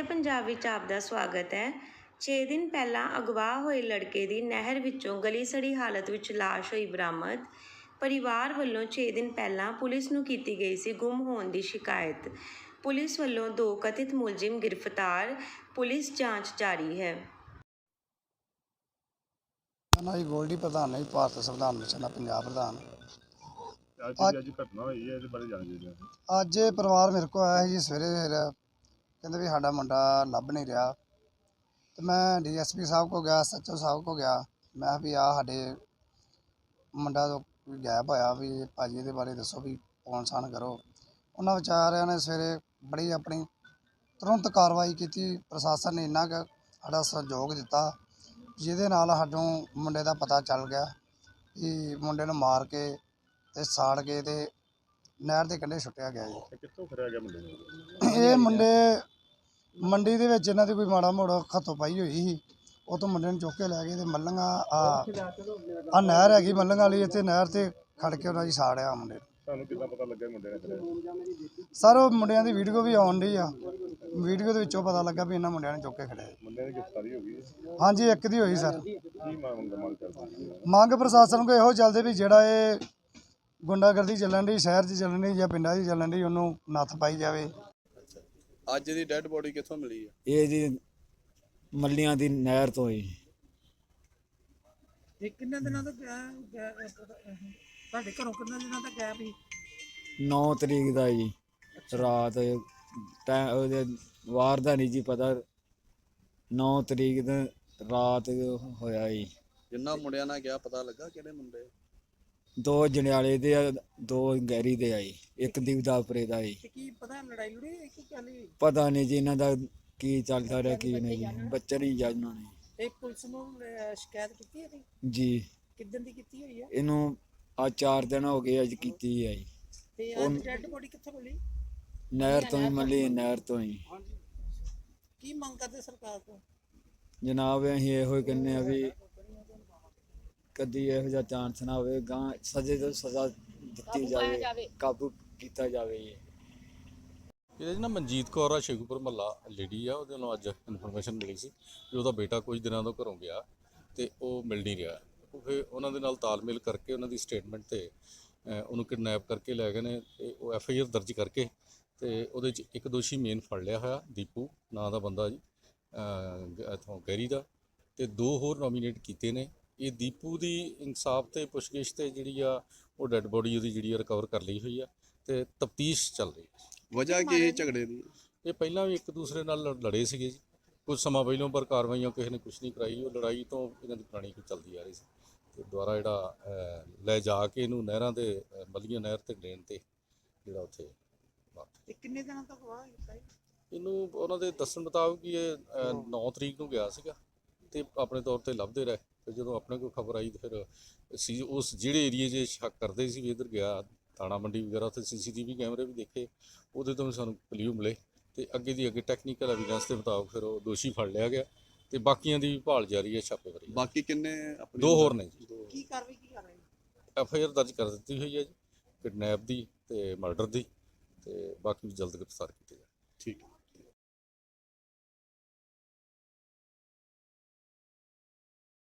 ਨਮਸਤੇ ਪੰਜਾਬ ਵਿੱਚ ਆਪ ਦਾ ਸਵਾਗਤ ਹੈ। 6 ਦਿਨ ਪਹਿਲਾਂ ਅਗਵਾ ਹੋਏ ਲੜਕੇ ਦੀ ਨਹਿਰ ਵਿੱਚੋਂ ਗਲੀ ਸੜੀ ਹਾਲਤ ਵਿੱਚ ਲਾਸ਼ ਹੋਈ ਬਰਾਮਦ। ਪਰਿਵਾਰ ਵੱਲੋਂ 6 ਦਿਨ ਪਹਿਲਾਂ ਪੁਲਿਸ ਨੂੰ ਕੀਤੀ ਗਈ ਸੀ ਗੁੰਮ ਹੋਣ ਦੀ ਸ਼ਿਕਾਇਤ। ਪੁਲਿਸ ਵੱਲੋਂ ਦੋ ਕਥਿਤ ਮੁਲਜ਼ਮ ਗ੍ਰਿਫਤਾਰ ਪੁਲਿਸ ਜਾਂਚ ਜਾਰੀ ਹੈ। ਨਾ ਜੀ ਗੋਲਡੀ ਪ੍ਰਧਾਨ ਨੇ ਭਾਰਤ ਸੰਵਿਧਾਨ ਮਿਸ਼ਨ ਦਾ ਪੰਜਾਬ ਪ੍ਰਧਾਨ। ਅੱਜ ਅੱਜ ਘਟਨਾ ਹੋਈ ਹੈ ਇਹਦੇ ਬਾਰੇ ਜਾਣ ਦੇ ਅੱਜ ਇਹ ਪਰਿਵਾਰ ਮੇਰੇ ਕੋਲ ਆਇਆ ਸੀ ਜੀ ਸਵੇਰੇ ਕਹਿੰਦੇ ਵੀ ਸਾਡਾ ਮੁੰਡਾ ਲੱਭ ਨਹੀਂ ਰਿਹਾ। ਤੇ ਮੈਂ ਡੀਐਸਪੀ ਸਾਹਿਬ ਕੋ ਗਿਆ ਸੱਚੋ ਸਾਹਿਬ ਕੋ ਗਿਆ। ਮੈਂ ਕਿਹਾ ਵੀ ਆ ਸਾਡੇ ਮੁੰਡਾ ਤੋਂ ਗਾਇਬ ਹੋਇਆ ਵੀ ਭਾਜੀ ਇਹਦੇ ਬਾਰੇ ਦੱਸੋ ਵੀ ਪੌਣ ਸਾਨ ਕਰੋ। ਉਹਨਾਂ ਵਿਚਾਰਿਆਂ ਨੇ ਸਵੇਰੇ ਬੜੀ ਆਪਣੀ ਤੁਰੰਤ ਕਾਰਵਾਈ ਕੀਤੀ। ਪ੍ਰਸ਼ਾਸਨ ਨੇ ਇੰਨਾ ਕੁ ਸਾਡਾ ਸਹਿਯੋਗ ਦਿੱਤਾ, ਜਿਹਦੇ ਨਾਲ ਸਾਨੂੰ ਮੁੰਡੇ ਦਾ ਪਤਾ ਚੱਲ ਗਿਆ ਕਿ ਮੁੰਡੇ ਨੂੰ ਮਾਰ ਕੇ ਤੇ ਸਾੜ ਕੇ ਤੇ ਨਹਿਰ ਦੇ ਕੰਢੇ ਸੁੱਟਿਆ ਗਿਆ ਜੀ। ਕਿੱਥੋਂ ਫੜਿਆ ਗਿਆ ਮੁੰਡੇ ਨੂੰ? ਇਹ ਮੁੰਡੇ ਮੰਡੀ ਦੇ ਵਿੱਚ ਇਹਨਾਂ ਦੀ ਕੋਈ ਮਾੜਾ ਮੋੜਾ ਖੱਤੋ ਪਾਈ ਹੋਈ ਸੀ। ਉਹ ਤੋਂ ਮੁੰਡੇ ਨੂੰ ਚੁੱਕ ਕੇ ਲੈ ਗਏ ਤੇ ਮੱਲੰਗਾ ਆ ਆ ਨਹਿਰ ਹੈਗੀ ਮੱਲੰਗਾ ਵਾਲੀ ਇੱਥੇ ਨਹਿਰ ਤੇ ਖੜ ਕੇ ਉਹਨਾਂ ਦੀ ਸਾੜਿਆ ਮੁੰਡੇ ਨੂੰ। ਤੁਹਾਨੂੰ ਕਿੱਦਾਂ ਪਤਾ ਲੱਗਿਆ ਮੁੰਡੇ ਨੇ ਫੜਿਆ ਸਰ ਉਹ ਮੁੰਡਿਆਂ ਦੀ ਵੀਡੀਓ ਵੀ ਆਉਣ ਡਈ ਆ। ਵੀਡੀਓ ਦੇ ਵਿੱਚੋਂ ਪਤਾ ਲੱਗਾ ਵੀ ਇਹਨਾਂ ਮੁੰਡਿਆਂ ਨੇ ਚੁੱਕ ਕੇ ਖੜਿਆ ਜੀ। ਮੁੰਡੇ ਦੀ ਗ੍ਰਿਫਤਾਰੀ ਹੋ ਗਈ ਹੈ। ਹਾਂਜੀ ਇੱਕ ਦੀ ਹੋਈ ਸਰ। ਕੀ ਮੰਗ ਮੰਗ ਕਰਦੇ ਹੋ? ਮੰਗ ਪ੍ਰਸ਼ਾਸਨ ਕੋ ਇਹੋ ਚੱਲਦੇ ਵੀ ਜਿਹੜਾ ਇਹ ਗੁੰਡਾਗਰਦੀ ਚੱਲਣ ਦੀ ਸ਼ਹਿਰ 'ਚ ਚੱਲਣ ਦੀ ਜਾਂ ਪਿੰਡਾਂ 'ਚ ਚੱਲਣ ਦੀ ਉਹਨੂੰ ਨੱਥ ਪਾਈ ਜਾਵੇ। ਅੱਜ ਦੀ ਡੈੱਡ ਬੋਡੀ ਕਿੱਥੋਂ ਮਿਲੀ ਹੈ ਇਹ ਜੀ ਮੱਲੀਆਂ ਦੀ ਨਹਿਰ ਤੋਂ ਹੀ ਇਹ ਕਿੰਨੇ ਦਿਨਾਂ ਤੋਂ ਅਹ ਤੁਹਾਡੇ ਘਰੋਂ ਕਿੰਨੇ ਦਿਨਾਂ ਤੱਕ ਗਿਆ ਵੀ 9 ਤਰੀਕ ਦਾ ਜੀ। ਰਾਤ ਟੈ ਉਹਦੇ ਵਾਰ ਦਾ ਨਹੀਂ ਜੀ ਪਤਾ। 9 ਤਰੀਕ ਦਾ ਰਾਤ ਹੋਇਆ ਜੀ। ਜਿੰਨਾ ਮੁੰਡਿਆਂ ਨਾਲ ਗਿਆ ਪਤਾ ਲੱਗਾ ਕਿਹੜੇ ਮੁੰਡੇ? ਦੋ ਜਣਿਆਲੇ ਦੇ ਆ ਦੋ ਗੈਰੀ ਦੇ ਆਈ ਇੱਕ ਦੀਵਦਾਪੁਰੇ ਦਾ ਜੀ। ਤੇ ਕੀ ਪਤਾ ਲੜਾਈ ਲੜੀ ਇਹ ਕੀ ਹੋਈ? ਪਤਾ ਨਹੀਂ ਜੀ ਇਹਨਾਂ ਦਾ ਕੀ ਚੱਲਦਾ ਰਿਹਾ ਕੀ ਨਹੀਂ ਜੀ ਬੱਚੇ ਨਹੀਂ ਜਾਣਨਾ ਨੇ। ਤੇ ਪੁਲਿਸ ਨੂੰ ਅਹ, ਸ਼ਿਕਾਇਤ ਕੀਤੀ ਇਹਦੀ? ਜੀ। ਕਿੱਦਣ ਦੀ ਕੀਤੀ ਹੋਈ ਹੈ? ਇਹਨੂੰ ਆ 4 ਦਿਨ ਹੋ ਗਏ ਅੱਜ ਕੀਤੀ ਹੈ ਜੀ। ਤੇ ਅੱਜ ਡੈੱਡ ਬੋਡੀ ਕਿੱਥੋਂ ਮਿਲੀ? ਨਹਿਰ ਤੋਂ ਹੀ ਮੱਲੀ ਨਹਿਰ ਤੋਂ ਹੀ। ਕੀ ਮੰਗ ਕਰਦੇ ਸਰਕਾਰ ਤੋਂ? ਜਨਾਬ ਅਸੀਂ ਇਹੋ ਹੀ ਕਹਿੰਦੇ ਆ ਵੀ ਕਦੀ ਇਹੋ ਜਿਹਾ ਚਾਂਸ ਨਾ ਹੋਵੇ ਗਾਂ ਸਜ਼ੇ ਤੋਂ ਸਜ਼ਾ ਦਿੱਤੀ ਜਾਵੇ ਕਾਬੂ ਕੀਤਾ ਜਾਵੇ ਜੀ ਇਹਦੇ ਨਾ ਮਨਜੀਤ ਕੌਰ ਆ ਸ਼ੇਖੂਪੁਰ ਮੱਲਾ ਲੇਡੀ ਆ ਉਹਦੇ ਨੂੰ ਅੱਜ ਇਨਫੋਰਮੇਸ਼ਨ ਮਿਲੀ ਸੀ ਕਿ ਉਹਦਾ ਬੇਟਾ ਕੁਝ ਦਿਨਾਂ ਤੋਂ ਘਰੋਂ ਗਿਆ ਤੇ ਉਹ ਮਿਲ ਨਹੀਂ ਰਿਹਾ। ਉਹ ਫਿਰ ਉਹਨਾਂ ਦੇ ਨਾਲ ਤਾਲਮੇਲ ਕਰਕੇ ਉਹਨਾਂ ਦੀ ਸਟੇਟਮੈਂਟ ਤੇ ਅਹ, ਉਹਨੂੰ ਕਿਡਨੈਪ ਕਰਕੇ ਲੈ ਗਏ ਨੇ ਤੇ ਉਹ ਐਫ ਆਈ ਆਰ ਦਰਜ ਕਰਕੇ ਤੇ ਉਹਦੇ 'ਚ ਇੱਕ ਦੋਸ਼ੀ ਮੇਨ ਫੜ ਲਿਆ ਹੋਇਆ ਦੀਪੂ ਨਾਂ ਦਾ ਬੰਦਾ ਜੀ ਅਹ, ਇੱਥੋਂ ਗੈਰੀ ਦਾ ਤੇ ਦੋ ਹੋਰ ਨੋਮੀਨੇਟ ਕੀਤੇ ਨੇ। ਇਹ ਦੀਪੂ ਦੀ ਇਨਸਾਫ ਤੇ ਪੁੱਛਗਿੱਛ ਤੇ ਜਿਹੜੀ ਆ ਉਹ ਡੈੱਡ ਬੋਡੀ ਉਹਦੀ ਜਿਹੜੀ ਆ ਰਿਕਵਰ ਕਰ ਲਈ ਹੋਈ ਆ ਤੇ ਤਫਤੀਸ਼ ਚੱਲ ਰਹੀ ਹੈ ਵਜ੍ਹਾ ਕੀ ਹੈ ਝਗੜੇ ਦੀ? ਇਹ ਪਹਿਲਾਂ ਵੀ ਇੱਕ ਦੂਸਰੇ ਨਾਲ ਲੜ- ਲੜੇ ਸੀਗੇ ਜੀ। ਕੁਝ ਸਮਾਂ ਪਹਿਲਾਂ ਪਰ ਕਾਰਵਾਈਆਂ ਕਿਸੇ ਨੇ ਕੁਝ ਨਹੀਂ ਕਰਾਈ ਉਹ ਲੜਾਈ ਤੋਂ ਇਹਨਾਂ ਦੀ ਪੁਰਾਣੀ ਕੋਈ ਚੱਲਦੀ ਆ ਰਹੀ ਸੀ। ਤੇ ਦੁਬਾਰਾ ਜਿਹੜਾ ਅਹ, ਲੈ ਜਾ ਕੇ ਇਹਨੂੰ ਨਹਿਰਾਂ ਦੇ ਅਹ, ਮੱਲੀਆਂ ਨਹਿਰ ਤੇ ਲੈਣ ਤੇ ਜਿਹੜਾ ਉੱਥੇ ਬਾਤ ਤੇ ਕਿੰਨੇ ਦਿਨਾਂ ਤੱਕ ਵਾਹ ਕੀਤਾ ਜੀ? ਇਹਨੂੰ ਉਹਨਾਂ ਦੇ ਦੱਸਣ ਮੁਤਾਬਕ ਹੀ ਇਹ 9 ਤਰੀਕ ਨੂੰ ਗਿਆ ਸੀਗਾ ਤੇ ਆਪਣੇ ਤੌਰ ਤੇ ਲੱਭਦੇ ਰਹੇ। ਤੇ ਜਦੋਂ ਆਪਣੇ ਕੋਲ ਖਬਰ ਆਈ ਤੇ ਫਿਰ ਸੀ ਉਸ ਜਿਹੜੇ ਏਰੀਏ 'ਚ ਸ਼ੱਕ ਕਰਦੇ ਸੀ ਵੀ ਇੱਧਰ ਗਿਆ ਤਾਣਾ ਮੰਡੀ ਵਗੈਰਾ ਉੱਥੇ ਸੀਸੀਟੀਵੀ ਕੈਮਰੇ ਵੀ ਦੇਖੇ ਉਹਦੇ ਤੋਂ ਵੀ ਸਾਨੂੰ ਕਲਿਊ ਮਿਲੇ ਤੇ ਅੱਗੇ ਦੀ ਅੱਗੇ ਟੈਕਨੀਕਲ ਐਵੀਡੈਂਸ ਦੇ ਮੁਤਾਬਕ ਫਿਰ ਉਹ ਦੋਸ਼ੀ ਫੜ ਲਿਆ ਗਿਆ ਤੇ ਬਾਕੀਆਂ ਦੀ ਵੀ ਭਾਲ ਜਾਰੀ ਹੈ ਛਾਪੇਮਾਰੀ ਬਾਕੀ ਕਿੰਨੇ ਆਪਣੇ ਦੋ ਹੋਰ ਨੇ ਜੀ। ਕੀ ਕਾਰਵਾਈ ਕੀ ਕਰ ਰਹੇ? ਐਫ ਆਈ ਆਰ ਦਰਜ ਕਰ ਦਿੱਤੀ ਹੋਈ ਹੈ ਜੀ ਕਿਡਨੈਪ ਦੀ ਤੇ ਮਰਡਰ ਦੀ ਤੇ ਬਾਕੀ ਵੀ ਜਲਦ ਗ੍ਰਿਫਤਾਰ ਕੀਤੇ ਜਾਣ। ਠੀਕ